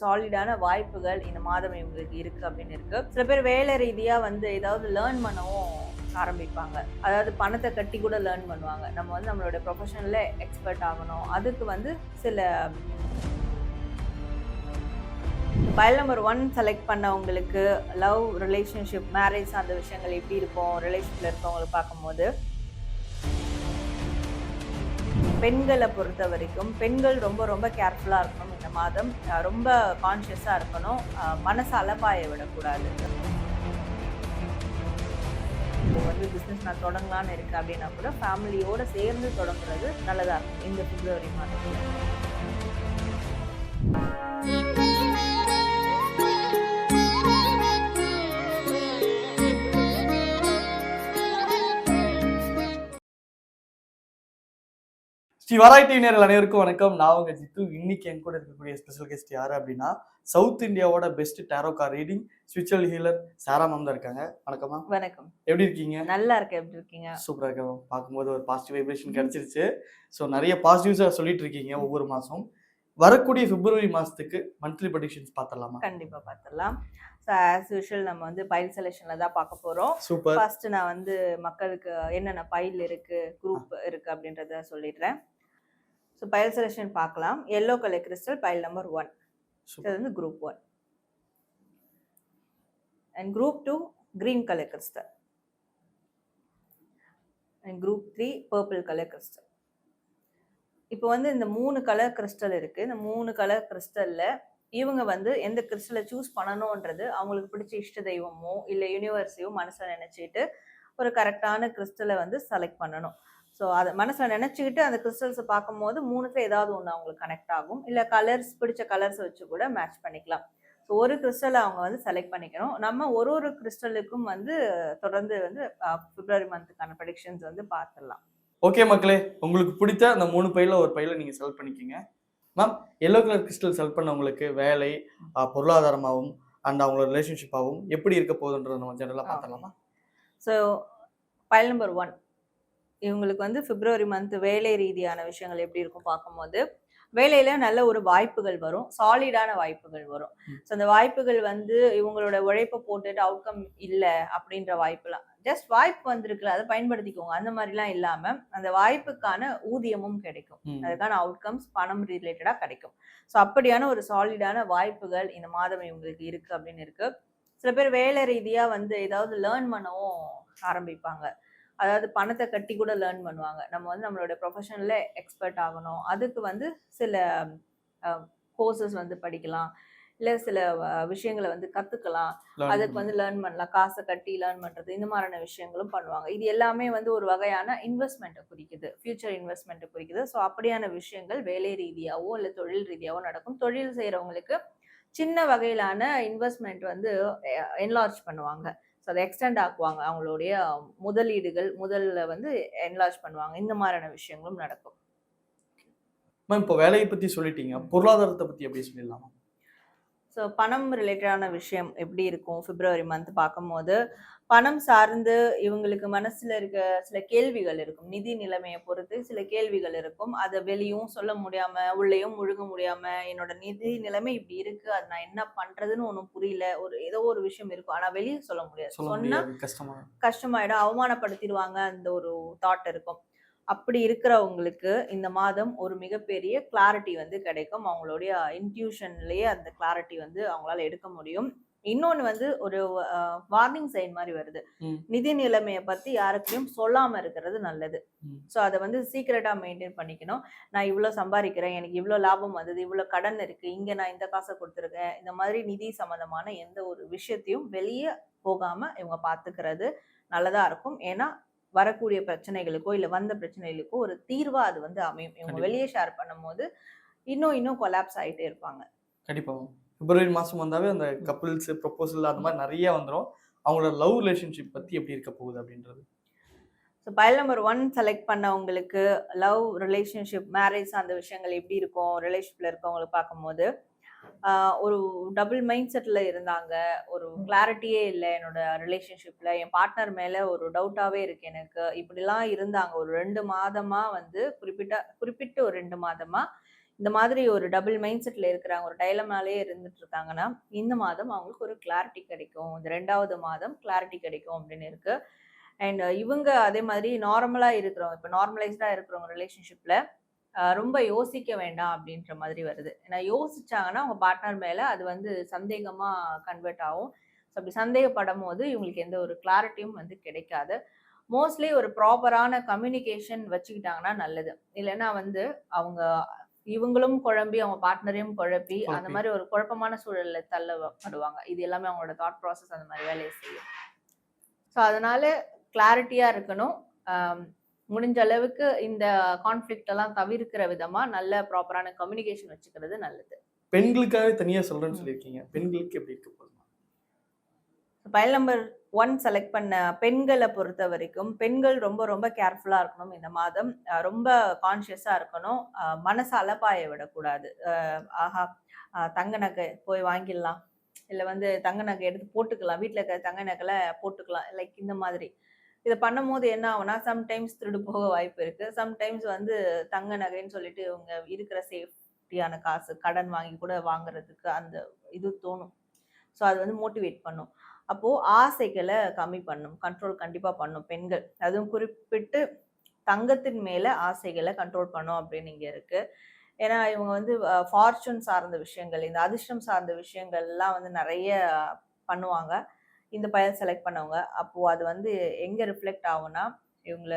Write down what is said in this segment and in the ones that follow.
சாலிடான வாய்ப்புகள் இந்த மாதம் இவங்களுக்கு இருக்கு அப்படின்னு இருக்கு. சில பேர் வேலை ரீதியா வந்து ஏதாவது லேர்ன் பண்ணவும் ஆரம்பிப்பாங்க. அதாவது பணத்தை கட்டி கூட லேர்ன் பண்ணுவாங்க. நம்ம வந்து நம்மளோட ப்ரொஃபஷனில் எக்ஸ்பர்ட் ஆகணும். அதுக்கு வந்து சில பயல் நம்பர் ஒன் செலக்ட் பண்ணவங்களுக்கு லவ் ரிலேஷன்ஷிப் மேரேஜ் அந்த விஷயங்கள் எப்படி இருக்கும் ரிலேஷன்ஷிப்பில் இருக்கவங்களை பார்க்கும்போது பெண்களை பொறுத்த வரைக்கும் பெண்கள் ரொம்ப ரொம்ப கேர்ஃபுல்லாக இருக்கணும் இந்த மாதம். ரொம்ப கான்ஷியஸாக இருக்கணும். மனசை அலப்பாய விடக்கூடாது. இப்போ வந்து பிஸ்னஸ் நான் தொடங்கலான்னு இருக்கேன் அப்படின்னா கூட ஃபேமிலியோட சேர்ந்து தொடங்குறது நல்லதாக இருக்கும். இந்த பிப்ரவரி மாதத்தில். ஸ்ரீ வராய் டிவி நேரில் அனைவருக்கும் வணக்கம். நான் உங்க ஜித்து. இன்னைக்கு என் கூட இருக்கக்கூடிய ஸ்பெஷல் கெஸ்ட் யாரு அப்படின்னா சவுத் இந்தியாவோட best tarot card reading spiritual healer Sara ma'am தான் இருக்காங்க. வணக்கம் வணக்கம். எப்படி இருக்கீங்க? நல்லா இருக்கு எப்படி இருக்கீங்க? சூப்பரா இருக்க மேம் பார்க்கும்போது ஒரு பாசிட்டிவ் வைப்ரேஷன் கிடைச்சிருச்சு. ஸோ நிறைய பாசிட்டிவ்ஸாக சொல்லிட்டு இருக்கீங்க ஒவ்வொரு மாசம் வரக்கூடிய பிப்ரவரி மாசத்துக்கு மந்த்லி ப்ரொடிக்ஷன்ஸ் பார்த்துடலாமா? கண்டிப்பாக பார்த்துடலாம். ஸோ ஆஸ் யூஷுவல் நம்ம வந்து பைல் செலெக்ஷனில் தான் பார்க்க போகிறோம் சூப்பர் ஃபர்ஸ்ட் நான் வந்து மக்களுக்கு என்னென்ன பைல் இருக்கு குரூப் இருக்கு அப்படின்றத சொல்லிடுறேன். ஸோ பைல் செலெக்ஷன் பார்க்கலாம். Yellow colour crystal pile number one இது வந்து group one and group two green colour crystal and group three purple colour crystal இப்போ வந்து இந்த மூணு கலர் கிறிஸ்டல் இருக்கு. இந்த மூணு கலர் கிறிஸ்டல்ல இவங்க வந்து எந்த கிறிஸ்டலை சூஸ் பண்ணணுன்றது அவங்களுக்கு பிடிச்ச இஷ்ட தெய்வமோ இல்லை யூனிவர்ஸையோ மனசில் நினச்சிட்டு ஒரு கரெக்டான கிறிஸ்டலை வந்து செலக்ட் பண்ணணும். ஸோ அதை மனசில் நினச்சிக்கிட்டு அந்த கிறிஸ்டல்ஸை பார்க்கும்போது மூணுத்துல ஏதாவது ஒன்று அவங்களுக்கு கனெக்ட் ஆகும். இல்லை கலர்ஸ் பிடிச்ச கலர்ஸ் வச்சு கூட மேட்ச் பண்ணிக்கலாம். ஸோ ஒரு கிறிஸ்டலை அவங்க வந்து செலக்ட் பண்ணிக்கணும். நம்ம ஒரு ஒரு கிறிஸ்டலுக்கும் வந்து தொடர்ந்து வந்து பிப்ரவரி மந்த்துக்கான ப்ரடிக்ஷன்ஸ் வந்து பார்த்துடலாம். ஓகே மக்களே உங்களுக்கு பிடித்த அந்த மூணு பையில ஒரு பையில நீங்க செலக்ட் பண்ணிக்கோங்க. Ma'am yellow colour crystal select பண்ணவங்களுக்கு வேலை பொருளாதாரமாகவும் அண்ட் அவங்களோட ரிலேஷன்ஷிப்பாகவும் எப்படி இருக்க போகுதுன்றதை நம்ம ஜெனரலாக பார்த்தலாமா ஸோ பைல் நம்பர் ஒன் இவங்களுக்கு வந்து பிப்ரவரி மந்த் வேலை ரீதியான விஷயங்கள் எப்படி இருக்கும் பார்க்கும்போது வேலையில நல்ல ஒரு வாய்ப்புகள் வரும் சாலிடான வாய்ப்புகள் வரும். ஸோ அந்த வாய்ப்புகள் வந்து இவங்களோட உழைப்பை போட்டுட்டு அவுட்கம் இல்லை அப்படின்ற வாய்ப்புலாம் ஜஸ்ட் வாய்ப்பு வந்திருக்குல்ல அதை பயன்படுத்திக்கோங்க. அந்த மாதிரிலாம் இல்லாம அந்த வாய்ப்புக்கான ஊதியமும் கிடைக்கும். அதுக்கான அவுட்கம்ஸ் பணம் ரிலேட்டடாக கிடைக்கும். ஸோ அப்படியான ஒரு சாலிடான வாய்ப்புகள் இந்த மாதம் இவங்களுக்கு இருக்கு அப்படின்னு இருக்கு. சில பேர் வேலை ரீதியா வந்து ஏதாவது லேர்ன் பண்ணவும் ஆரம்பிப்பாங்க. அதாவது பணத்தை கட்டி கூட லேர்ன் பண்ணுவாங்க. நம்ம வந்து நம்மளோட ப்ரொஃபஷனில் எக்ஸ்பர்ட் ஆகணும். அதுக்கு வந்து சில கோர்சஸ் வந்து படிக்கலாம். இல்லை சில விஷயங்களை வந்து கற்றுக்கலாம் அதுக்கு. வந்து லேர்ன் பண்ணலாம். காசை கட்டி லேர்ன் பண்றது இந்த மாதிரியான விஷயங்களும் பண்ணுவாங்க. இது எல்லாமே வந்து ஒரு வகையான இன்வெஸ்ட்மெண்ட்டை குறிக்குது. ஃபியூச்சர் இன்வெஸ்ட்மெண்ட்டை குறிக்குது. ஸோ அப்படியான விஷயங்கள் வேலை ரீதியாவோ இல்லை தொழில் ரீதியாவோ நடக்கும். தொழில் செய்கிறவங்களுக்கு சின்ன வகையிலான இன்வெஸ்ட்மெண்ட் வந்து என்லார்ஜ் பண்ணுவாங்க. ஸோ அதை எக்ஸ்டெண்ட் ஆக்குவாங்க. அவங்களுடைய முதலீடுகள் முதல்ல வந்து என்லார்ஜ் பண்ணுவாங்க. இந்த மாதிரியான விஷயங்களும் நடக்கும். மேம் இப்போ வேலையை பத்தி சொல்லிட்டீங்க. பொருளாதாரத்தை பத்தி எப்படி சொல்லிடலாமா? ஸோ பணம் ரிலேட்டடான விஷயம் எப்படி இருக்கும்? பிப்ரவரி மந்த் பார்க்கும்போது பணம் சார்ந்து இவங்களுக்கு மனசுல இருக்க சில கேள்விகள் இருக்கும். நிதி நிலைமையை பொறுத்து சில கேள்விகள் இருக்கும். அதை வெளியும் சொல்ல முடியாம உள்ளேயும் முழுக முடியாம என்னோட நிதி நிலைமை இப்படி இருக்கு அது நான் என்ன பண்றதுன்னு ஒன்றும் புரியல. ஒரு ஏதோ ஒரு விஷயம் இருக்கும். ஆனா வெளியே சொல்ல முடியாது. சொன்னா கஷ்டமாயிடும். அவமானப்படுத்திடுவாங்க அந்த ஒரு தாட் இருக்கும். அப்படி இருக்கிறவங்களுக்கு இந்த மாதம் ஒரு மிகப்பெரிய கிளாரிட்டி வந்து கிடைக்கும். அவங்களுடைய இன்ட்யூஷன்லயே அந்த கிளாரிட்டி வந்து அவங்களால எடுக்க முடியும். இன்னொன்று வந்து ஒரு வார்னிங் சைன் மாதிரி வருது. நிதி நிலைமையை பத்தி யாருக்கையும் சொல்லாம இருக்கிறது நல்லது. ஸோ அதை வந்து சீக்கிரட்டா மெயின்டைன் பண்ணிக்கணும். நான் இவ்வளோ சம்பாதிக்கிறேன் எனக்கு இவ்வளோ லாபம் வந்தது இவ்வளோ கடன் இருக்கு இங்க நான் இந்த காசை கொடுத்துருக்கேன். இந்த மாதிரி நிதி சம்பந்தமான எந்த ஒரு விஷயத்தையும் வெளியே போகாம இவங்க பார்த்துக்கிறது நல்லதா இருக்கும். ஏன்னா வரக்கூடிய பிரச்சனைகளுக்கோ இல்லை வந்த பிரச்சனைகளுக்கோ ஒரு தீர்வா அது வந்து அமையும். இவங்க. வெளியே ஷேர் பண்ணும்போது இன்னும் இன்னும் கொலாப்ஸ் ஆயிட்டே இருப்பாங்க. கண்டிப்பா. மேம் பிப்ரவரி மாதம் வந்தாவே அந்த கப்புள்ஸ் ப்ரொபோசல் அந்த மாதிரி நிறைய வந்துடும் அவங்களோட லவ் ரிலேஷன்ஷிப் பற்றி எப்படி இருக்க போகுது அப்படின்றது. So pile number one select பண்ணவங்களுக்கு லவ் ரிலேஷன்ஷிப் மேரேஜ் அந்த விஷயங்கள் எப்படி இருக்கும் ரிலேஷன்ஷிப்பில் இருக்கவங்களுக்கு பார்க்கும்போது ஒரு டபுள் மைண்ட் செட்டில் இருந்தாங்க. ஒரு கிளாரிட்டியே இல்லை என்னோட ரிலேஷன்ஷிப்பில் என் பார்ட்னர் மேலே ஒரு டவுட்டாகவே இருக்கு எனக்கு. இப்படிலாம் இருந்தாங்க. ஒரு ரெண்டு மாதமாக வந்து குறிப்பிட்ட குறிப்பிட்டு ஒரு ரெண்டு மாதமாக இந்த மாதிரி ஒரு டபுள் மைண்ட் செட்ல இருக்கிறாங்க ஒரு டைலமாலே இருந்துட்டு இருக்காங்கன்னா இந்த மாதம் அவங்களுக்கு ஒரு கிளாரிட்டி கிடைக்கும். இந்த ரெண்டாவது மாதம் கிளாரிட்டி கிடைக்கும் அப்படின்னு இருக்கு. அண்ட் இவங்க அதே மாதிரி நார்மலா இருக்கிறவங்க இப்போ நார்மலைஸ்டா இருக்கிறவங்க ரிலேஷன்ஷிப்ல ரொம்ப யோசிக்க வேண்டாம் அப்படின்ற மாதிரி வருது. ஏன்னா யோசிச்சாங்கன்னா அவங்க பார்ட்னர் மேல அது வந்து சந்தேகமா கன்வெர்ட் ஆகும். ஸோ அப்படி சந்தேகப்படும் போது இவங்களுக்கு எந்த ஒரு கிளாரிட்டியும் வந்து கிடைக்காது. மோஸ்ட்லி ஒரு ப்ராப்பரான கம்யூனிகேஷன் வச்சுக்கிட்டாங்கன்னா நல்லது. இல்லைன்னா வந்து அவங்க இவங்களும் குழம்பி அவங்க பார்ட்னரையும் குழப்பி அந்த. மாதிரி ஒரு குழப்பமான சூழல்ல தள்ளப்படுவாங்க இது எல்லாமே அவங்களோட தாட் ப்ராசஸ் அந்த மாதிரி வேலையை செய்யும். ஸோ அதனால கிளாரிட்டியா இருக்கணும். முடிஞ்ச அளவுக்கு இந்த கான்ஃப்ளிக்ட் எல்லாம் தவிர்க்கிற விதமா நல்ல ப்ராப்பரான கம்யூனிகேஷன் வச்சுக்கிறது நல்லது. பெண்களுக்காகவே தனியா சொல்றேன்னு. சொல்லியிருக்கீங்க. பெண்களுக்கு எப்படி இருக்க? போகுது ஃபைல் நம்பர் ஒன் செலக்ட் பண்ண பெண்களை பொறுத்த வரைக்கும் பெண்கள் ரொம்ப ரொம்ப கேர்ஃபுல்லாக இருக்கணும் இந்த மாதம். ரொம்ப கான்ஷியஸாக இருக்கணும். மனசை அலப்பாய விடக்கூடாது. ஆஹா தங்க நகை போய் வாங்கிடலாம். இல்லை வந்து தங்க நகை எடுத்து போட்டுக்கலாம். வீட்டில் இருக்கிற தங்க நகைல போட்டுக்கலாம். லைக் இந்த மாதிரி. இதை பண்ணும்போது என்ன ஆகும்னா சம்டைம்ஸ் திருடு போக வாய்ப்பு இருக்கு. சம்டைம்ஸ் வந்து தங்க நகைன்னு சொல்லிட்டு இவங்க இருக்கிற சேஃப்டியான காசு கடன் வாங்கி கூட வாங்குறதுக்கு அந்த இது தோணும். ஸோ அது வந்து மோட்டிவேட் பண்ணும். அப்போது ஆசைகளை கம்மி பண்ணும் கண்ட்ரோல் கண்டிப்பாக பண்ணும் பெண்கள். அதுவும் குறிப்பிட்டு தங்கத்தின் மேலே ஆசைகளை கண்ட்ரோல் பண்ணும் அப்படின்னு இங்கே இருக்குது ஏன்னா இவங்க வந்து ஃபார்ச்சூன் சார்ந்த விஷயங்கள் இந்த அதிர்ஷ்டம் சார்ந்த விஷயங்கள்லாம் வந்து நிறைய பண்ணுவாங்க. இந்த பயல் செலக்ட் பண்ணவங்க. அப்போது அது வந்து எங்கே ரிஃப்ளெக்ட் ஆகும்னா இவங்கள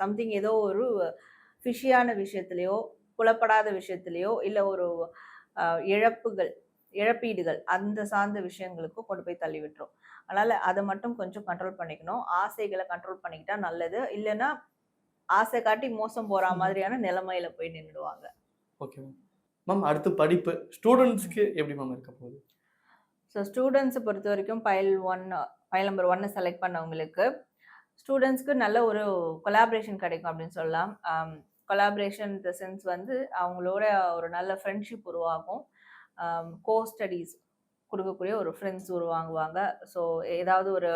சம்திங் ஏதோ ஒரு ஃபிஷியான விஷயத்துலையோ புலப்படாத விஷயத்துலையோ இல்லை ஒரு இழப்புகள் இழப்பீடுகள் அந்த சார்ந்த விஷயங்களுக்கும் கொண்டு போய் தள்ளி விட்டுரும். அதனால அதை மட்டும் கொஞ்சம் கண்ட்ரோல் பண்ணிக்கணும். ஆசைகளை கண்ட்ரோல் பண்ணிக்கிட்டா நல்லது. இல்லைன்னா ஆசை காட்டி மோசம் போற ம். மாதிரியான நிலைமையில போய் நின்றுடுவாங்க ஓகே மேம் மேம் அடுத்து படிப்பு. ஸ்டூடெண்ட்ஸ்க்கு எப்படி மேம் இருக்க போகுது? ஸோ ஸ்டூடெண்ட்ஸை பொறுத்த வரைக்கும் ஃபைல் ஒன் ஃபைல் நம்பர் ஒன்னை செலக்ட் பண்ணவங்களுக்கு ஸ்டூடெண்ட்ஸ்க்கு நல்ல ஒரு கொலாபரேஷன் கிடைக்கும் அப்படின்னு சொல்லலாம். கொலாபரேஷன் த சென்ஸ் வந்து அவங்களோட ஒரு நல்ல ஃப்ரெண்ட்ஷிப் உருவாகும். Um, கோ ஸ்டடீஸ் கொடுக்கக்கூடிய ஒரு ஃப்ரெண்ட்ஸ் உருவாங்குவாங்க ஸோ ஏதாவது ஒரு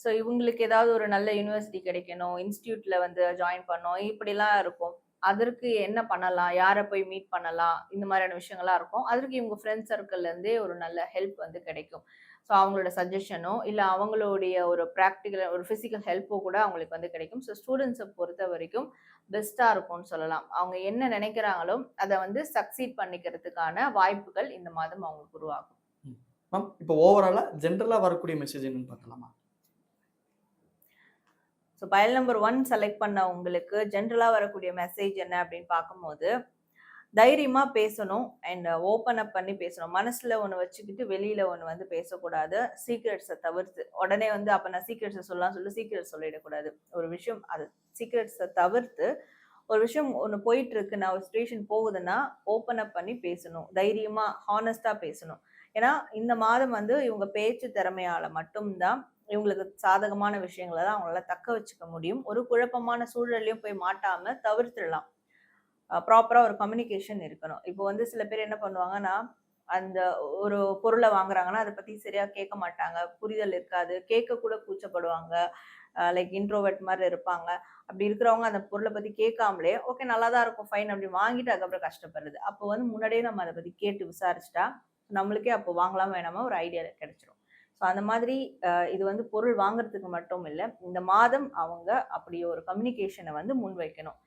ஸோ இவங்களுக்கு ஏதாவது ஒரு நல்ல யூனிவர்சிட்டி கிடைக்கணும் இன்ஸ்டியூட்டில் வந்து ஜாயின் பண்ணோம் இப்படிலாம் இருக்கும். அதற்கு என்ன பண்ணலாம் யாரை போய் மீட் பண்ணலாம் இந்த மாதிரியான விஷயங்கள்லாம் இருக்கும். அதற்கு இவங்க ஃப்ரெண்ட்ஸ் சர்க்கிள்லேருந்தே ஒரு நல்ல ஹெல்ப் வந்து கிடைக்கும். ஸோ அவங்களோட சஜஷனோ இல்லை அவங்களுடைய ஒரு ப்ராக்டிக்கல் ஒரு ஃபிசிக்கல் ஹெல்ப்போ கூட அவங்களுக்கு வந்து கிடைக்கும். ஸோ ஸ்டூடெண்ட்ஸை பொறுத்த வரைக்கும் பெஸ்ட்டாக இருக்கும்னு சொல்லலாம். அவங்க என்ன நினைக்கிறாங்களோ அதை வந்து சக்சீட் பண்ணிக்கிறதுக்கான வாய்ப்புகள் இந்த மாதம் அவங்களுக்கு உருவாகும். மேம் இப்போ ஓவராலா ஜென்ரலா வரக்கூடிய மெசேஜ் என்னன்னு பார்க்கலாமா? So pile number one select பண்ண உங்களுக்கு ஜென்ரலாக வரக்கூடிய மெசேஜ் என்ன அப்படின்னு பார்க்கும்போது தைரியமாக பேசணும் அண்ட் ஓப்பன் அப் பண்ணி பேசணும். மனசில் ஒன்று வச்சுக்கிட்டு வெளியில் ஒன்று வந்து பேசக்கூடாது. சீக்ரெட்ஸை தவிர்த்து உடனே வந்து அப்போ நான் சீக்ரெட்ஸை சொல்லலாம் சொல்லி சீக்ரெட் சொல்லிடக்கூடாது. ஒரு விஷயம் அது சீக்ரெட்ஸை தவிர்த்து ஒரு விஷயம் ஒன்று போயிட்டு இருக்கு நான் ஒரு சுச்சுவேஷன் போகுதுன்னா ஓப்பன் அப் பண்ணி பேசணும். தைரியமாக ஹானஸ்டாக பேசணும். ஏன்னா இந்த மாதம் வந்து இவங்க பேச்சு திறமையால் மட்டும்தான் இவங்களுக்கு சாதகமான விஷயங்களை தான் அவங்களால தக்க வச்சுக்க முடியும். ஒரு குழப்பமான சூழல்லையும் போய் மாட்டாமல் தவிர்த்துடலாம். ப்ராப்பராக ஒரு கம்யூனிகேஷன் இருக்கணும். இப்போ வந்து சில பேர் என்ன பண்ணுவாங்கன்னா அந்த ஒரு பொருளை வாங்குறாங்கன்னா அதை பற்றி சரியாக கேட்க மாட்டாங்க. புரிதல் இருக்காது. கேட்க கூட கூச்சப்படுவாங்க. லைக் இன்ட்ரோவர்ட் மாதிரி இருப்பாங்க. அப்படி இருக்கிறவங்க அந்த பொருளை பற்றி கேட்காமலே ஓகே நல்லா தான் இருக்கும் ஃபைன் அப்படி வாங்கிட்டு அதுக்கப்புறம் கஷ்டப்படுறது. அப்போ வந்து முன்னாடியே நம்ம அதை பற்றி கேட்டு விசாரிச்சிட்டா நம்மளுக்கே அப்போ வாங்கலாம் வேணாமா ஒரு ஐடியா கிடைச்சிரும். ஸோ அந்த மாதிரி இது வந்து பொருள் வாங்குறதுக்கு மட்டும் இல்லை இந்த மாதம் அவங்க அப்படி ஒரு கம்யூனிகேஷனை வந்து முன்வைக்கணும்.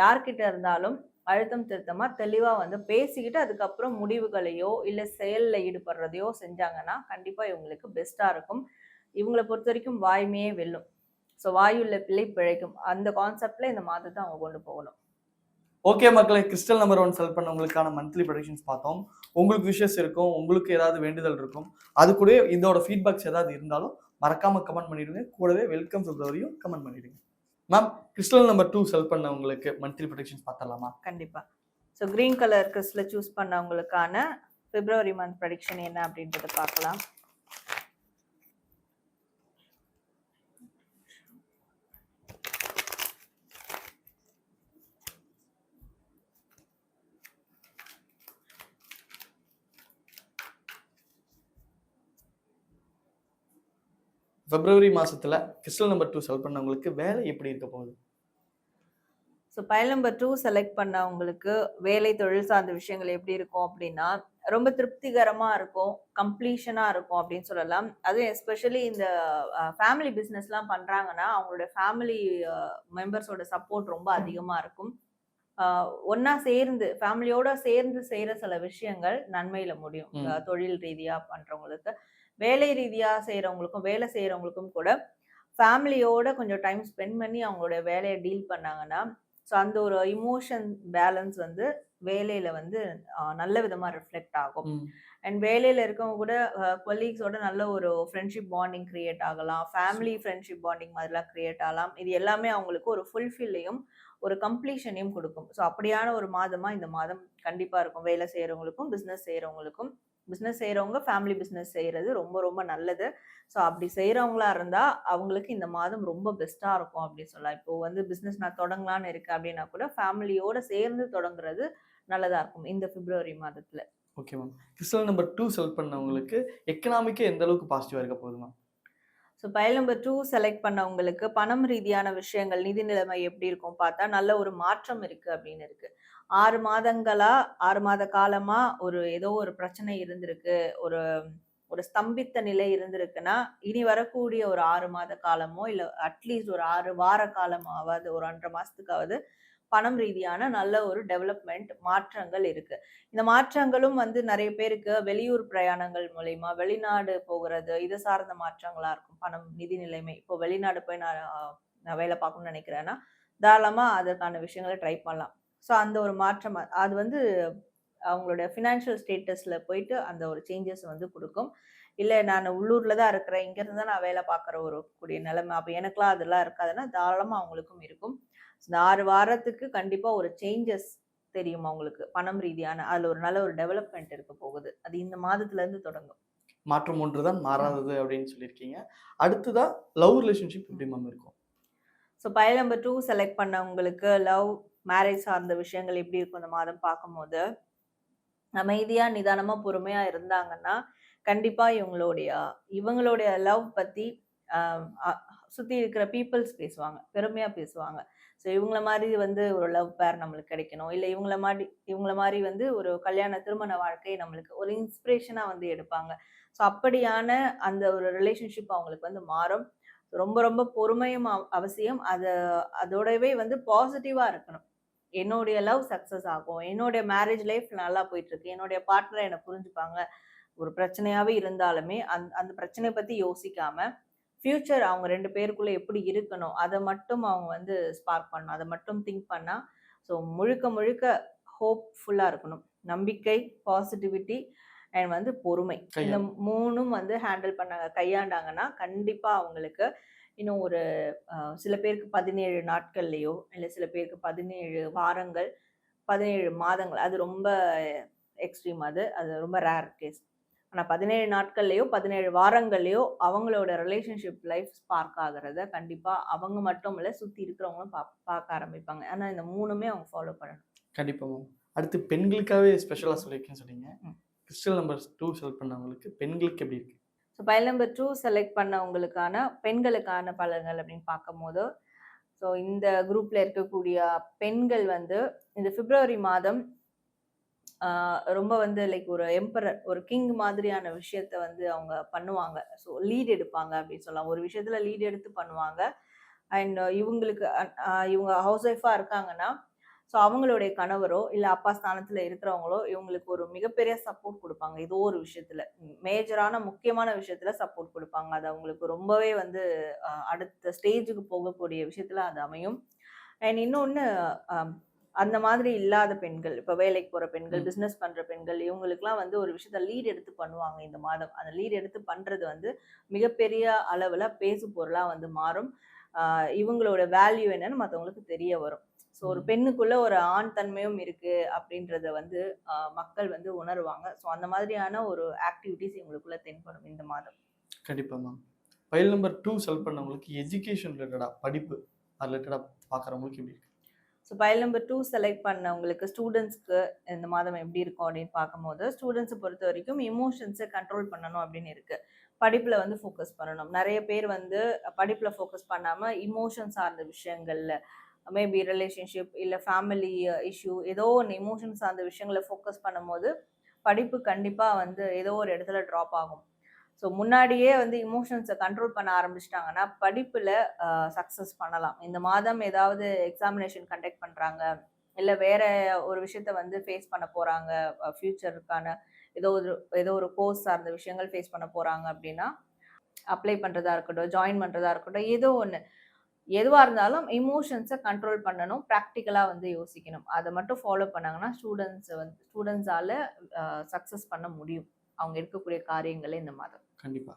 யார்கிட்ட இருந்தாலும் அழுத்தம் திருத்தமா தெளிவா வந்து பேசிக்கிட்டு அதுக்கப்புறம் முடிவுகளையோ இல்லை செயல்ல ஈடுபடுறதையோ செஞ்சாங்கன்னா கண்டிப்பா இவங்களுக்கு பெஸ்டா இருக்கும். இவங்களை பொறுத்த வரைக்கும் வாய்மையே வெல்லும். ஸோ வாயுள்ள பிள்ளை பிழைக்கும். அந்த கான்செப்ட்ல இந்த மாதத்தை அவங்க கொண்டு போகணும். ஓகே மக்களை கிறிஸ்டல் நம்பர் ஒன் செலக்ட் பண்ணவங்களுக்கான மந்த்லி ப்ரொடக்ஷன்ஸ் பார்த்தோம். உங்களுக்கு விஷஸ் இருக்கும் உங்களுக்கு ஏதாவது வேண்டுதல் இருக்கும் அது கூட இதோட ஃபீட்பேக்ஸ் ஏதாவது இருந்தாலும் மறக்காம கமெண்ட் பண்ணிடுங்க. கூடவே வெல்கம் பிப்ரவரியும் கமெண்ட் பண்ணிடுங்க. மேம் கிறிஸ்டல் நம்பர் டூ செல் பண்ணவங்களுக்கு மந்த்லி ப்ரொடக்ஷன்ஸ் பார்த்தலாமா கண்டிப்பாக so green colour crystal choose பண்ணவங்களுக்கான February month prediction என்ன அப்படின்றத பார்க்கலாம். பிப்ரவரி மாசத்துல கிறிஸ்டல் நம்பர் டூ செல் பண்ணவங்களுக்கு வேலை எப்படி இருக்க போகுது? So pile number two select பண்ணவங்களுக்கு வேலை தொழில் சார்ந்த விஷயங்கள் எப்படி இருக்கும் அப்படின்னா ரொம்ப திருப்திகரமா இருக்கும் கம்ப்ளீஷனா இருக்கும் அப்படின்னு சொல்லலாம். அதுவும் எஸ்பெஷலி இந்த ஃபேமிலி பிஸ்னஸ்லாம் பண்றாங்கன்னா அவங்களோட ஃபேமிலி மெம்பர்ஸோட சப்போர்ட் ரொம்ப அதிகமா இருக்கும். ஒண்ணா சேர்ந்து ஃபேமிலியோட சேர்ந்து செய்யற சில விஷயங்கள் நன்மையில முடியும். தொழில் ரீதியா பண்றவங்களுக்கு. வேலை ரீதியா செய்யறவங்களுக்கும் வேலை செய்யறவங்களுக்கும் கூட ஃபேமிலியோட கொஞ்சம் டைம் ஸ்பெண்ட் பண்ணி அவங்களோட வேலையை டீல் பண்ணாங்கன்னா ஸோ அந்த ஒரு இமோஷன் பேலன்ஸ் வந்து வேலையில வந்து நல்ல விதமா ரிஃப்ளெக்ட் ஆகும். அண்ட் வேலையில இருக்கவங்க கூட கொலீக்ஸோட நல்ல ஒரு ஃப்ரெண்ட்ஷிப் பாண்டிங் கிரியேட் ஆகலாம். ஃபேமிலி ஃப்ரெண்ட்ஷிப் பாண்டிங் மாதிரிலாம் கிரியேட் ஆகலாம். இது எல்லாமே அவங்களுக்கு ஒரு ஃபுல்ஃபில்லையும் ஒரு கம்ப்ளீஷனையும் கொடுக்கும். ஸோ அப்படியான ஒரு மாதமா இந்த மாதம் கண்டிப்பா இருக்கும். வேலை செய்யறவங்களுக்கும் பிஸ்னஸ் செய்யறவங்களுக்கும் பிஸ்னஸ் செய்யறவங்க ஃபேமிலி பிஸ்னஸ் செய்யறது ரொம்ப ரொம்ப நல்லது. ஸோ அப்படி செய்யறவங்களா இருந்தா அவங்களுக்கு இந்த மாதம் ரொம்ப பெஸ்டா இருக்கும் அப்படின்னு சொல்லலாம். இப்போ வந்து பிஸ்னஸ் நான் தொடங்கலான்னு இருக்கேன் அப்படின்னா கூட ஃபேமிலியோட சேர்ந்து தொடங்குறது நல்லதா இருக்கும் இந்த பிப்ரவரி மாதத்துல. Okay ma'am crystal number two select பண்ணவங்களுக்கு எக்கனாமிக்கே எந்த அளவுக்கு பாசிட்டிவாக இருக்க போகுது ma'am so pile number two select பண்ணவங்களுக்கு பணம் ரீதியான விஷயங்கள் நிதி நிலைமை எப்படி இருக்கும் பார்த்தா நல்ல ஒரு மாற்றம் இருக்கு அப்படின்னு இருக்கு. ஆறு மாதங்களா ஆறு மாத காலமா ஒரு ஏதோ ஒரு பிரச்சனை இருந்திருக்கு ஒரு ஒரு ஸ்தம்பித்த நிலை இருந்திருக்குன்னா இனி வரக்கூடிய ஒரு ஆறு மாத காலமோ இல்லை அட்லீஸ்ட் ஒரு ஆறு வார காலமாவது ஒரு ஒன்றரை மாசத்துக்காவது பணம் ரீதியான நல்ல ஒரு டெவலப்மெண்ட் மாற்றங்கள் இருக்கு. இந்த மாற்றங்களும் வந்து நிறைய பேருக்கு வெளியூர் பிரயாணங்கள் மூலயமா வெளிநாடு போகிறது இது சார்ந்த மாற்றங்களா இருக்கும் பணம் நிதி நிலைமை. இப்போ வெளிநாடு போய் நான் நான் வேலை பார்க்கணும்னு நினைக்கிறேன்னா தாராளமாக அதற்கான விஷயங்களை ட்ரை பண்ணலாம். ஸோ அந்த ஒரு மாற்றம் அது வந்து அவங்களோட ஃபினான்ஷியல் ஸ்டேட்டஸ்ல போயிட்டு அந்த ஒரு சேஞ்சஸ் வந்து கொடுக்கும். இல்லை நான் உள்ளூர்ல தான் இருக்கிறேன். இங்க இருந்து தான் நான் வேலை பார்க்குற ஒரு கூடிய நிலைமை. அப்போ எனக்குலாம் அதெல்லாம் இருக்காதுன்னா தாராளமா அவங்களுக்கும் இருக்கும். இந்த ஆறு வாரத்துக்கு கண்டிப்பா ஒரு சேஞ்சஸ் தெரியும் அவங்களுக்கு. பணம் ரீதியான அதுல ஒரு நல்ல ஒரு டெவலப்மெண்ட் இருக்க போகுது. அது இந்த மாதத்துல இருந்து தொடங்கும். மாற்றம் ஒன்று தான் மாறாதது அப்படின்னு சொல்லியிருக்கீங்க. அடுத்ததா லவ் ரிலேஷன்ஷிப் எப்படி மேம் இருக்கும்? So pile number two select பண்ணவங்களுக்கு லவ் மேரேஜ் சார்ந்த விஷயங்கள் எப்படி இருக்கும் இந்த மாதம் பார்க்கும்போது? அமைதியா நிதானமா பொறுமையா இருந்தாங்கன்னா கண்டிப்பா இவங்களுடைய இவங்களுடைய லவ் பத்தி சுத்தி இருக்கிற பீப்புள்ஸ் பேசுவாங்க பெருமையா பேசுவாங்க. ஸோ இவங்கள மாதிரி வந்து ஒரு லவ் பேர் நம்மளுக்கு கிடைக்கணும். இல்லை இவங்கள மாதிரி இவங்கள மாதிரி வந்து ஒரு கல்யாண திருமண வாழ்க்கை நம்மளுக்கு ஒரு இன்ஸ்பிரேஷனாக வந்து எடுப்பாங்க. ஸோ அப்படியான அந்த ஒரு ரிலேஷன்ஷிப் அவங்களுக்கு வந்து மாறும். ரொம்ப ரொம்ப பொறுமையும் அவ- அவசியம். அது அதோடவே வந்து பாசிட்டிவாக இருக்கணும். என்னுடைய லவ் சக்ஸஸ் ஆகும். என்னுடைய மேரேஜ் லைஃப் நல்லா போயிட்டு இருக்கு என்னுடைய பார்ட்னர் என்னை புரிஞ்சுப்பாங்க. ஒரு பிரச்சனையாவே இருந்தாலுமே அந்த அந்த பிரச்சனையை பத்தி யோசிக்காம ஃபியூச்சர் அவங்க ரெண்டு பேருக்குள்ள எப்படி இருக்கணும் அதை மட்டும் அவங்க வந்து ஸ்பார்க் பண்ணணும். அதை மட்டும் திங்க் பண்ணா ஸோ முழுக்க முழுக்க ஹோப்ஃபுல்லா இருக்கணும். நம்பிக்கை பாசிட்டிவிட்டி அண்ட் வந்து பொறுமை. இந்த. மூணும் வந்து ஹேண்டில் பண்ணாங்க கையாண்டாங்கன்னா கண்டிப்பா அவங்களுக்கு இன்னும் ஒரு சில பேருக்கு பதினேழு நாட்கள்லயோ இல்லை சில பேருக்கு பதினேழு வாரங்கள் பதினேழு மாதங்கள் அது ரொம்ப எக்ஸ்ட்ரீம் அது. அது ரொம்ப ரேர் கேஸ் ஆனால் பதினேழு நாட்கள்லயோ பதினேழு வாரங்கள்லயோ அவங்களோட ரிலேஷன்ஷிப் லைஃப் ஸ்பார்க் ஆகுறத கண்டிப்பா அவங்க மட்டும் இல்லை சுத்தி இருக்கிறவங்களும் பா பார்க்க ஆரம்பிப்பாங்க. ஆனா இந்த மூணுமே அவங்க ஃபாலோ பண்ணணும். கண்டிப்பா மேம். அடுத்து பெண்களுக்காகவே ஸ்பெஷலாக சொல்லியிருக்கேன்னு சொன்னீங்க. கிறிஸ்டல் நம்பர் டூ செலக்ட் பண்ணவங்களுக்கு பெண்களுக்கு எப்படி இருக்கு? So pile number two select பண்ணவங்களுக்கான பெண்களுக்கான பலன்கள் அப்படின்னு பார்க்கும்போது ஸோ இந்த குரூப்பில் இருக்கக்கூடிய பெண்கள் வந்து இந்த பிப்ரவரி மாதம் ரொம்ப வந்து லைக் ஒரு எம்பரர் ஒரு கிங் மாதிரியான விஷயத்த வந்து அவங்க பண்ணுவாங்க. ஸோ லீட் எடுப்பாங்க அப்படின்னு சொல்லலாம். ஒரு விஷயத்தில் லீட் எடுத்து பண்ணுவாங்க. அண்ட் இவங்களுக்கு இவங்க ஹவுஸ் ஒய்ஃபாக இருக்காங்கன்னா ஸோ அவங்களுடைய கணவரோ இல்லை அப்பா ஸ்தானத்தில் இருக்கிறவங்களோ இவங்களுக்கு ஒரு மிகப்பெரிய சப்போர்ட் கொடுப்பாங்க. ஏதோ ஒரு விஷயத்துல. மேஜரான முக்கியமான விஷயத்துல சப்போர்ட் கொடுப்பாங்க. அது அவங்களுக்கு ரொம்பவே வந்து அடுத்த ஸ்டேஜுக்கு போகக்கூடிய விஷயத்துல அது அமையும். அண்ட் இன்னொன்று அந்த மாதிரி இல்லாத பெண்கள் இப்போ வேலைக்கு போகிற பெண்கள். பிஸ்னஸ் பண்ணுற பெண்கள் இவங்களுக்குலாம் வந்து ஒரு விஷயத்த லீட் எடுத்து பண்ணுவாங்க இந்த மாதம். அந்த லீட் எடுத்து பண்ணுறது வந்து மிகப்பெரிய அளவில் பேசு பொருளாக வந்து மாறும். இவங்களோட வேல்யூ என்னன்னு மற்றவங்களுக்கு தெரிய வரும். ஸோ ஒரு. பெண்ணுக்குள்ள ஒரு ஆண் தன்மையும் இருக்கு அப்படின்றத வந்து மக்கள் வந்து உணருவாங்க. ஸோ அந்த மாதிரியான ஒரு ஆக்டிவிட்டிஸ் இவங்களுக்குள்ள தென்படும் இந்த மாதம். கண்டிப்பா ma'am file number two select பண்ணவங்களுக்கு எஜுகேஷன் ரிலேட்டடாக படிப்பு அது ரிலேட்டடாக பார்க்குறவங்களுக்கு எப்படி இருக்கு? So pile number two select பண்ணவங்களுக்கு ஸ்டூடெண்ட்ஸ்க்கு இந்த மாதம் எப்படி இருக்கும் அப்படின்னு பார்க்கும்போது ஸ்டூடெண்ட்ஸை பொறுத்த வரைக்கும் இமோஷன்ஸை கண்ட்ரோல் பண்ணணும் அப்படின்னு இருக்கு. படிப்புல வந்து ஃபோக்கஸ் பண்ணணும். நிறைய பேர் வந்து படிப்புல ஃபோக்கஸ் பண்ணாம இமோஷன் சார்ந்த விஷயங்கள்ல மேபி ரிலேஷன்ஷிப் இல்லை ஃபேமிலி இஷ்யூ ஏதோ ஒன்று இமோஷன்ஸ் அந்த விஷயங்களை ஃபோக்கஸ் பண்ணும்போது படிப்பு கண்டிப்பாக வந்து ஏதோ ஒரு இடத்துல ட்ராப் ஆகும். ஸோ முன்னாடியே வந்து இமோஷன்ஸை கண்ட்ரோல் பண்ண ஆரம்பிச்சிட்டாங்கன்னா படிப்பில் சக்ஸஸ் uh, பண்ணலாம். இந்த மாதம் ஏதாவது எக்ஸாமினேஷன் கண்டக்ட் பண்ணுறாங்க இல்லை வேற ஒரு விஷயத்த வந்து ஃபேஸ் பண்ண போகிறாங்க ஃப்யூச்சருக்கான uh, ஏதோ ஒரு ஏதோ ஒரு கோர்ஸ் சார்ந்த விஷயங்கள் ஃபேஸ் பண்ண போகிறாங்க அப்படின்னா அப்ளை பண்ணுறதா இருக்கட்டும் ஜாயின் பண்ணுறதா இருக்கட்டும் ஏதோ ஒன்று எதுவாக இருந்தாலும் இமோஷன்ஸை கண்ட்ரோல் பண்ணணும் ப்ராக்டிக்கலாக வந்து யோசிக்கணும். அதை மட்டும் ஃபாலோ பண்ணாங்கன்னா ஸ்டூடெண்ட்ஸை வந்து ஸ்டூடெண்ட்ஸால் சக்ஸஸ் பண்ண முடியும். அவங்க இருக்கக்கூடிய காரியங்களே இந்த மாதம் கண்டிப்பா.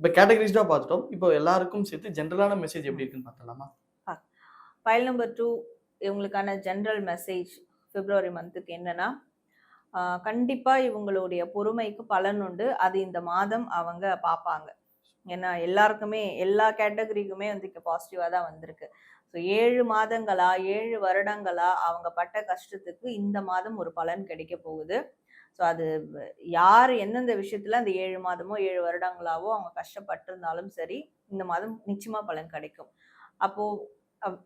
இப்போ கேட்டகரிஸ்டாக பார்த்துட்டோம். இப்போ எல்லாருக்கும் சேர்த்து ஜென்ரலான மெசேஜ் எப்படி இருக்குன்னு பார்த்தலாமா ஃபைல் நம்பர் டூ இவங்களுக்கான ஜென்ரல் மெசேஜ் பிப்ரவரி மந்த்துக்கு என்னன்னா ஆஹ் கண்டிப்பா இவங்களுடைய பொறுமைக்கு பலன் உண்டு. அது இந்த மாதம் அவங்க பார்ப்பாங்க. ஏன்னா எல்லாருக்குமே எல்லா கேட்டகரிக்குமே வந்து இப்போ பாசிட்டிவாக தான் வந்திருக்கு. ஸோ ஏழு மாதங்களா ஏழு வருடங்களா அவங்க பட்ட கஷ்டத்துக்கு இந்த மாதம் ஒரு பலன் கிடைக்க போகுது. ஸோ அது யார் எந்தெந்த விஷயத்தில் அந்த ஏழு மாதமோ ஏழு வருடங்களாவோ அவங்க கஷ்டப்பட்டிருந்தாலும் சரி இந்த மாதம் நிச்சயமாக பலன் கிடைக்கும். அப்போது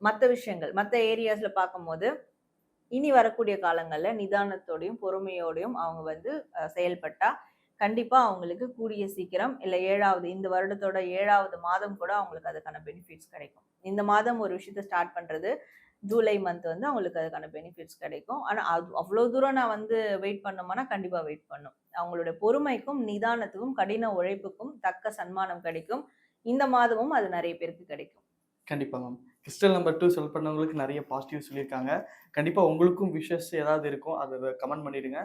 மற்ற விஷயங்கள் மற்ற ஏரியாஸில் பார்க்கும்போது இனி வரக்கூடிய காலங்களில் நிதானத்தோடையும் பொறுமையோடையும் அவங்க வந்து செயல்பட்டால் கண்டிப்பாக அவங்களுக்கு கூடிய சீக்கிரம் இல்லை ஏழாவது இந்த வருடத்தோட ஏழாவது மாதம் கூட அவங்களுக்கு அதுக்கான பெனிஃபிட்ஸ் கிடைக்கும். இந்த மாதம் ஒரு விஷயத்த ஸ்டார்ட் பண்ணுறது ஜூலை மந்த் வந்து அவங்களுக்கு அதுக்கான பெனிஃபிட்ஸ் கிடைக்கும். ஆனால் அது அவ்வளோ தூரம் நான் வந்து வெயிட் பண்ணோம்னா கண்டிப்பாக வெயிட் பண்ணும். அவங்களுடைய பொறுமைக்கும் நிதானத்துக்கும் கடின உழைப்புக்கும் தக்க சன்மானம் கிடைக்கும். இந்த மாதமும் அது நிறைய பேருக்கு கிடைக்கும். கண்டிப்பாக மேம் கிறிஸ்டல் நம்பர் டூ செல் பண்ணவங்களுக்கு நிறைய பாசிட்டிவ் சொல்லியிருக்காங்க. கண்டிப்பா உங்களுக்கும் விஷஸ் ஏதாவது இருக்கும் அதை கமெண்ட் பண்ணிடுங்க.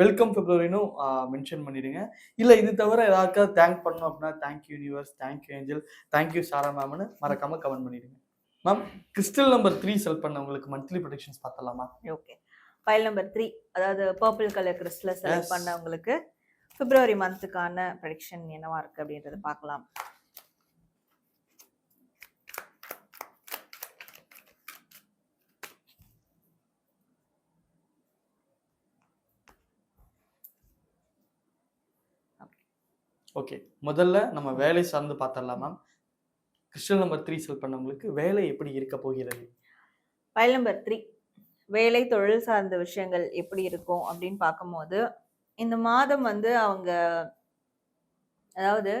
வெல்கம் பிப்ரவரினும் மென்ஷன் பண்ணிடுங்க. இல்லை இது தவிர யாருக்காவது தேங்க் பண்ணணும் அப்படின்னா thank you universe thank you angel thank you Sara மேம்னு மறக்காம கமெண்ட் பண்ணிடுங்க. மேம் கிறிஸ்டல் நம்பர் த்ரீ செல் பண்ணவங்களுக்கு மந்த்லி ப்ரொடக்ஷன்ஸ் பார்த்தலாமா ஓகே ஃபைல் நம்பர் த்ரீ அதாவது பர்பிள் கலர் கிறிஸ்டல செலக்ட். பண்ணவங்களுக்கு பிப்ரவரி மந்த்துக்கான ப்ரடிக்ஷன் என்னவா இருக்கு அப்படின்றத பார்க்கலாம். ஓகே முதல்ல நம்ம வேலை சார்ந்து பார்த்தரலாம் மேம் கிறிஸ்டல் நம்பர் த்ரீ செல் பண்ணவங்களுக்கு வேலை எப்படி இருக்க போகிறது? ஃபைல் நம்பர் த்ரீ வேலை தொழில் சார்ந்த விஷயங்கள் எப்படி இருக்கும் அப்படின்னு பார்க்கும்போது இந்த மாதம் வந்து அவங்க அதாவது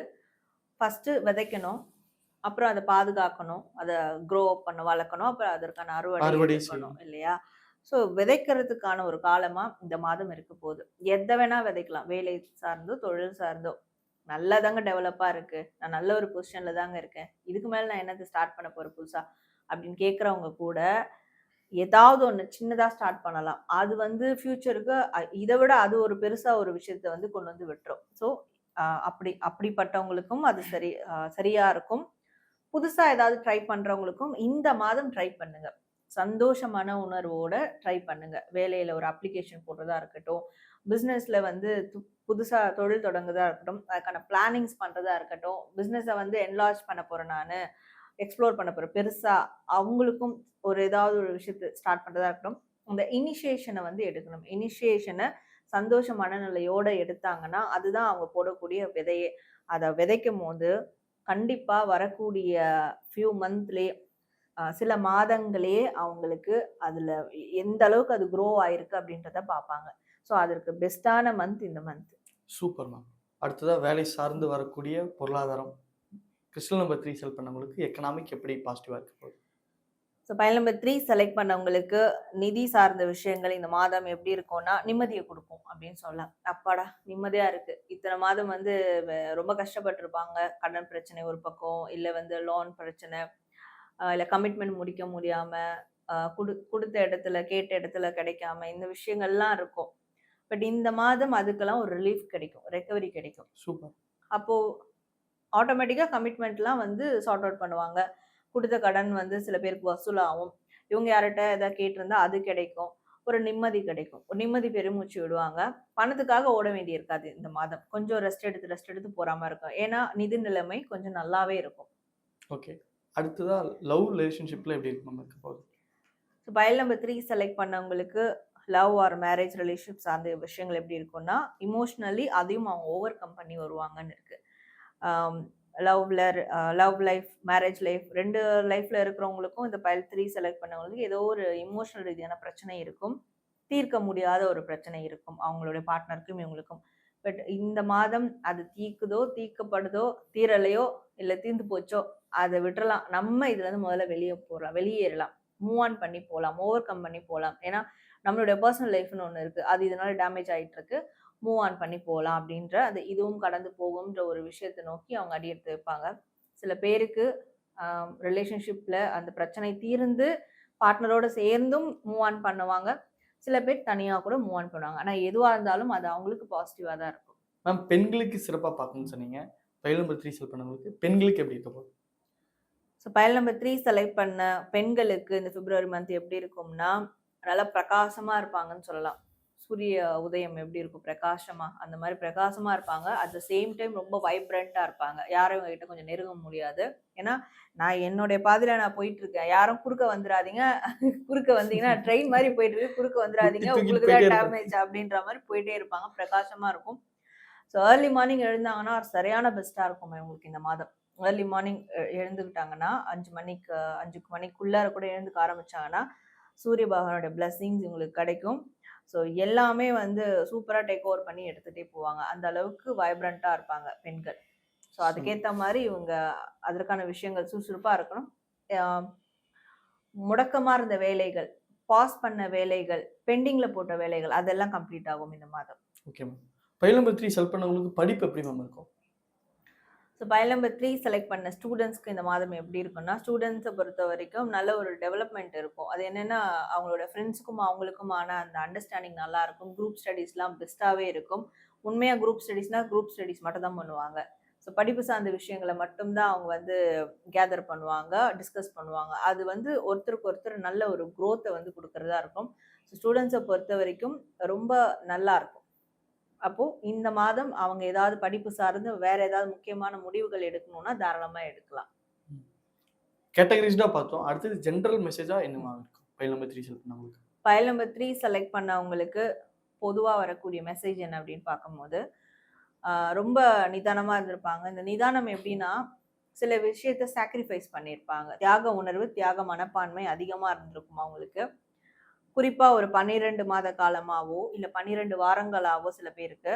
ஃபஸ்ட்டு விதைக்கணும் அப்புறம் அதை பாதுகாக்கணும் அதை க்ரோ பண்ண வளர்க்கணும் அப்புறம் அதற்கான அறுவடை எடுக்கணும் இல்லையா? ஸோ விதைக்கிறதுக்கான ஒரு காலமா இந்த மாதம் இருக்க போகுது. எதை வேணா விதைக்கலாம். வேலை சார்ந்தோ தொழில் சார்ந்தோ. நல்லதாங்க டெவலப்பாக இருக்குது நான் நல்ல ஒரு பொசிஷனில் தாங்க இருக்கேன். இதுக்கு மேலே நான் என்னது ஸ்டார்ட் பண்ண போகிறேன் புதுசாக அப்படின்னு கேட்குறவங்க கூட ஏதாவது ஒன்று சின்னதாக ஸ்டார்ட் பண்ணலாம். அது வந்து ஃப்யூச்சருக்கு இதை விட அது ஒரு பெருசாக ஒரு விஷயத்த வந்து கொண்டு வந்து விட்டுரும். ஸோ அப்படி அப்படிப்பட்டவங்களுக்கும் அது சரி சரியாக இருக்கும். புதுசாக ஏதாவது ட்ரை பண்ணுறவங்களுக்கும் இந்த மாதம் ட்ரை பண்ணுங்கள் சந்தோஷமான உணர்வோட ட்ரை பண்ணுங்க. வேலையில் ஒரு அப்ளிகேஷன் போடுறதா இருக்கட்டும் பிஸ்னஸில் வந்து து- புதுசா தொழில் தொடங்குறதா இருக்கட்டும் அதுக்கான பிளானிங்ஸ் பண்ணுறதா இருக்கட்டும் பிஸ்னஸை வந்து என்லார்ஜ் பண்ண போகிறேன் நான் எக்ஸ்ப்ளோர் பண்ண போகிறேன் பெருசாக அவங்களுக்கும் ஒரு ஏதாவது ஒரு விஷயத்தை ஸ்டார்ட் பண்ணுறதா இருக்கட்டும் இந்த இனிஷியேஷனை வந்து எடுக்கணும். இனிஷியேஷனை சந்தோஷ மனநிலையோட எடுத்தாங்கன்னா அதுதான் அவங்க போடக்கூடிய விதையே. அதை விதைக்கும் போது கண்டிப்பாக வரக்கூடிய ஃபியூ மந்த்லேயே சில மாதங்களே அவங்களுக்கு அதில் எந்த அளவுக்கு அது க்ரோ ஆயிருக்கு அப்படின்றத பார்ப்பாங்க ஸோ அதற்கு பெஸ்ட்டான மந்த் இந்த மந்த் சூப்பர் மேம் அடுத்ததா வேலை சார்ந்து வரக்கூடிய பொருளாதாரம். கிறிஸ்டல் நம்பர் த்ரீ செல் பண்ணவங்களுக்கு எக்கனாமிக் எப்படி பாசிட்டிவாக இருக்க போகுது? So pile number three select பண்ணவங்களுக்கு நிதி சார்ந்த விஷயங்கள் இந்த மாதம் எப்படி இருக்கும்னா நிம்மதியை கொடுக்கும் அப்படின்னு சொல்லலாம். அப்பாடா நிம்மதியா இருக்கு. இத்தனை மாதம் வந்து ரொம்ப கஷ்டப்பட்டிருப்பாங்க. கடன் பிரச்சனை ஒரு பக்கம் இல்லை வந்து லோன் பிரச்சனை இல்லை கமிட்மெண்ட் முடிக்க முடியாம ஆஹ் குடு கொடுத்த இடத்துல கேட்ட இடத்துல கிடைக்காம இந்த விஷயங்கள்லாம் இருக்கும். பட் இந்த மாதம் அதுக்கெல்லாம் ஒரு ரிலீஃப் கிடைக்கும் ரெக்கவரி கிடைக்கும். சூப்பர். அப்போ ஆட்டோமேட்டிக்காக கமிட்மெண்ட்லாம் வந்து சார்ட் அவுட் பண்ணுவாங்க. கொடுத்த கடன் வந்து சில பேருக்கு வசூலாகும். இவங்க யார்கிட்ட எதாவது கேட்டிருந்தா அது கிடைக்கும். ஒரு நிம்மதி கிடைக்கும். ஒரு நிம்மதி பெருமூச்சு விடுவாங்க. பணத்துக்காக ஓட வேண்டி இருக்காது இந்த மாதம். கொஞ்சம் ரெஸ்ட் எடுத்து ரெஸ்ட் எடுத்து போறாம இருக்கும். ஏன்னா நிதி நிலைமை கொஞ்சம் நல்லாவே இருக்கும். ஓகே அடுத்ததாக லவ் ரிலேஷன்ஷிப்பில் எப்படி இருக்கும் இருக்க போகுது? So pile number three select பண்ணவங்களுக்கு லவ் ஆர் மேரேஜ் ரிலேஷன்ஷிப் சார்ந்த விஷயங்கள் எப்படி இருக்கும்னா இமோஷ்னலி அதையும் அவங்க ஓவர் கம் பண்ணி வருவாங்கன்னு இருக்கு. லவ்ல லவ் லைஃப் மேரேஜ் லைஃப் ரெண்டு லைஃப்ல இருக்கிறவங்களுக்கும் இந்த பைல் த்ரீ செலக்ட் பண்ணவங்களுக்கு ஏதோ ஒரு இமோஷனல் ரீதியான பிரச்சனை இருக்கும். தீர்க்க முடியாத ஒரு பிரச்சனை இருக்கும் அவங்களுடைய பார்ட்னருக்கும் இவங்களுக்கும். பட் இந்த மாதம் அது தீக்குதோ தீர்க்கப்படுதோ தீரலையோ இல்லை தீர்ந்து போச்சோ அதை விட்டுறலாம். நம்ம இதுல இருந்து முதல்ல வெளியே போகலாம் வெளியேறலாம். மூவ் ஆன் பண்ணி போகலாம் ஓவர் கம் பண்ணி போகலாம் ஏன்னா நம்மளுடைய பர்சனல் லைஃப்னு ஒன்று இருக்கு. அது இதனால டேமேஜ் ஆகிட்டு இருக்கு மூவ் ஆன் பண்ணி போகலாம் அப்படின்ற அது இதுவும் கடந்து போகும்ன்ற ஒரு விஷயத்தை நோக்கி அவங்க அடி எடுத்து வைப்பாங்க. சில பேருக்கு ரிலேஷன்ஷிப்பில் அந்த பிரச்சனை தீர்ந்து பார்ட்னரோட சேர்ந்தும் மூவ் ஆன் பண்ணுவாங்க. சில பேர் தனியாக கூட மூவ் ஆன் பண்ணுவாங்க. ஆனால் எதுவாக இருந்தாலும் அது அவங்களுக்கு பாசிட்டிவாக தான் இருக்கும். மேம் பெண்களுக்கு சிறப்பாக பார்க்கணும்னு சொன்னீங்க. பைல் நம்பர் த்ரீ செல் பண்ணவங்களுக்கு பெண்களுக்கு எப்படி இருக்க போகுது so pile number three select பண்ண பெண்களுக்கு இந்த பிப்ரவரி மந்த் எப்படி இருக்கும்னா நல்லா பிரகாசமாக இருப்பாங்கன்னு சொல்லலாம். சூரிய உதயம் எப்படி இருக்கும்? பிரகாசமா. அந்த மாதிரி பிரகாசமா இருப்பாங்க. அட் த சேம் டைம் ரொம்ப வைப்ரண்ட்டாக இருப்பாங்க. யாரும் இவங்க கிட்ட கொஞ்சம் நெருங்க முடியாது. ஏன்னா நான் என்னுடைய பாதையில நான் போயிட்டு இருக்கேன் யாரும் குறுக்க வந்துடாதீங்க குறுக்க வந்தீங்கன்னா ட்ரெயின் மாதிரி போயிட்டு இருக்கு குறுக்க வந்துடாதீங்க உங்களுக்கு தான். டேமேஜ் அப்படின்ற மாதிரி போயிட்டே இருப்பாங்க. பிரகாசமா இருக்கும். ஸோ ஏர்லி மார்னிங் எழுந்தாங்கன்னா சரியான பெஸ்ட்டாக இருக்கும் இவங்களுக்கு இந்த மாதம். ஏர்லி மார்னிங் எழுந்துக்கிட்டாங்கன்னா அஞ்சு மணிக்கு அஞ்சு மணிக்குள்ளார கூட எழுந்துக்க ஆரம்பிச்சாங்கன்னா சூரிய பகவானோட பிளஸ்ஸிங்ஸ் இவங்களுக்கு கிடைக்கும். ஸோ எல்லாமே வந்து சூப்பராக டேக் ஓவர் பண்ணி எடுத்துகிட்டே போவாங்க. அந்த அளவுக்கு வைப்ரண்ட்டாக இருப்பாங்க பெண்கள். ஸோ அதுக்கேற்ற மாதிரி இவங்க அதற்கான விஷயங்கள் சுறுசுறுப்பாக இருக்கணும். முடக்கமாக இருந்த வேலைகள் பாஸ் பண்ண வேலைகள் பெண்டிங்கில் போட்ட வேலைகள் அதெல்லாம் கம்ப்ளீட் ஆகும் இந்த மாதம். Okay ma'am pile number three செல் பண்ணவங்களுக்கு படிப்பு எப்படி மேம் இருக்கும்? So pile number three select பண்ண ஸ்டூடெண்ட்ஸ்க்கு இந்த மாதம் எப்படி இருக்கும்னா ஸ்டூடெண்ட்ஸை பொறுத்த வரைக்கும் நல்ல ஒரு டெவலப்மெண்ட் இருக்கும். அது என்னென்னா அவங்களோட ஃப்ரெண்ட்ஸுக்கும் அவங்களுக்குமான அந்த அண்டர்ஸ்டாண்டிங் நல்லா இருக்கும். குரூப் ஸ்டடீஸ்லாம் பெஸ்ட்டாகவே இருக்கும். உண்மையாக குரூப் ஸ்டடீஸ்னால் குரூப் ஸ்டடீஸ் மட்டும் தான் பண்ணுவாங்க. ஸோ படிப்பு சார்ந்த விஷயங்களை மட்டும்தான் அவங்க வந்து கேதர் பண்ணுவாங்க டிஸ்கஸ் பண்ணுவாங்க. அது வந்து ஒருத்தருக்கு ஒருத்தர் நல்ல ஒரு க்ரோத்தை வந்து கொடுக்கறதா இருக்கும். ஸோ ஸ்டூடெண்ட்ஸை பொறுத்த வரைக்கும் ரொம்ப நல்லா இருக்கும். அப்போ இந்த மாதம் அவங்க ஏதாவது படிப்பு சார்ந்து வேற ஏதாவது முக்கியமான முடிவுகள் எடுக்கணும்னா தாராளமா எடுக்கலாம். கேட்டகரிஸ்டாக பார்த்தோம். அடுத்தது ஜென்ரல் மெசேஜாக என்னவா இருக்கும்? பைல் நம்பர் த்ரீ செல் பண்ணவங்களுக்கு. ஃபைல் நம்பர் த்ரீ செலக்ட் பண்ணவங்களுக்கு பொதுவாக வரக்கூடிய மெசேஜ் என்ன அப்படின்னு பார்க்கும்போது ரொம்ப நிதானமாக இருந்திருப்பாங்க. இந்த நிதானம் எப்படின்னா சில விஷயத்த சாக்ரிஃபைஸ் பண்ணியிருப்பாங்க. தியாக உணர்வு தியாக மனப்பான்மை அதிகமாக இருந்திருக்கும் அவங்களுக்கு? குறிப்பாக ஒரு பன்னிரெண்டு மாத காலமாவோ இல்லை பன்னிரெண்டு வாரங்களாவோ சில பேருக்கு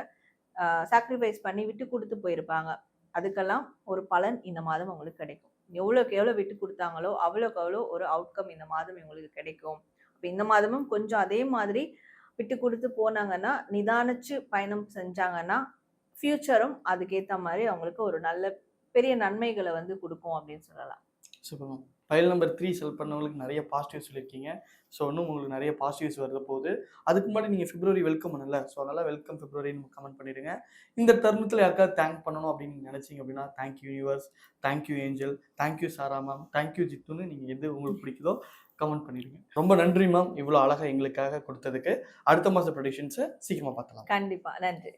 சாக்ரிஃபைஸ் பண்ணி விட்டு கொடுத்து போயிருப்பாங்க. அதுக்கெல்லாம் ஒரு பலன் இந்த மாதம் அவங்களுக்கு கிடைக்கும். எவ்வளோக்கு எவ்வளோ விட்டு கொடுத்தாங்களோ அவ்வளோக்கு அவ்வளோ ஒரு அவுட்கம் இந்த மாதம் இவங்களுக்கு கிடைக்கும். அப்போ இந்த மாதமும் கொஞ்சம் அதே மாதிரி விட்டு கொடுத்து போனாங்கன்னா நிதானிச்சு பயணம் செஞ்சாங்கன்னா ஃப்யூச்சரும் அதுக்கேற்ற மாதிரி அவங்களுக்கு ஒரு நல்ல பெரிய நன்மைகளை வந்து கொடுக்கும் அப்படின்னு சொல்லலாம். சூப்பர் ஃபைல் நம்பர் த்ரீ செல் பண்ணவங்களுக்கு நிறைய பாசிட்டிவ்ஸ் சொல்லியிருக்கீங்க. ஸோ இன்னும் உங்களுக்கு நிறைய பாசிட்டிவ்ஸ் வருத போகுது. அதுக்கு முன்னாடி நீங்கள் பிப்ரவரி வெல்கம் பண்ணல. ஸோ அதனால் வெல்கம் பிப்ரவரின்னு கமெண்ட் பண்ணிடுங்க. இந்த தருணத்தில் யாருக்காவது தேங்க் பண்ணணும் அப்படின்னு நீங்கள் நினச்சிங்க அப்படின்னா thank you universe thank you angel thank you Sara ma'am thank you ஜித்துன்னு நீங்கள் எது உங்களுக்கு பிடிக்குதோ கமெண்ட் பண்ணிடுங்க. ரொம்ப நன்றி மேம் இவ்வளோ அழகாக எங்களுக்காக கொடுத்ததுக்கு. அடுத்த மாதம் ப்ரொடிக்ஷன்ஸை சீக்கிரமாக பார்த்தலாம் கண்டிப்பாக நன்றி.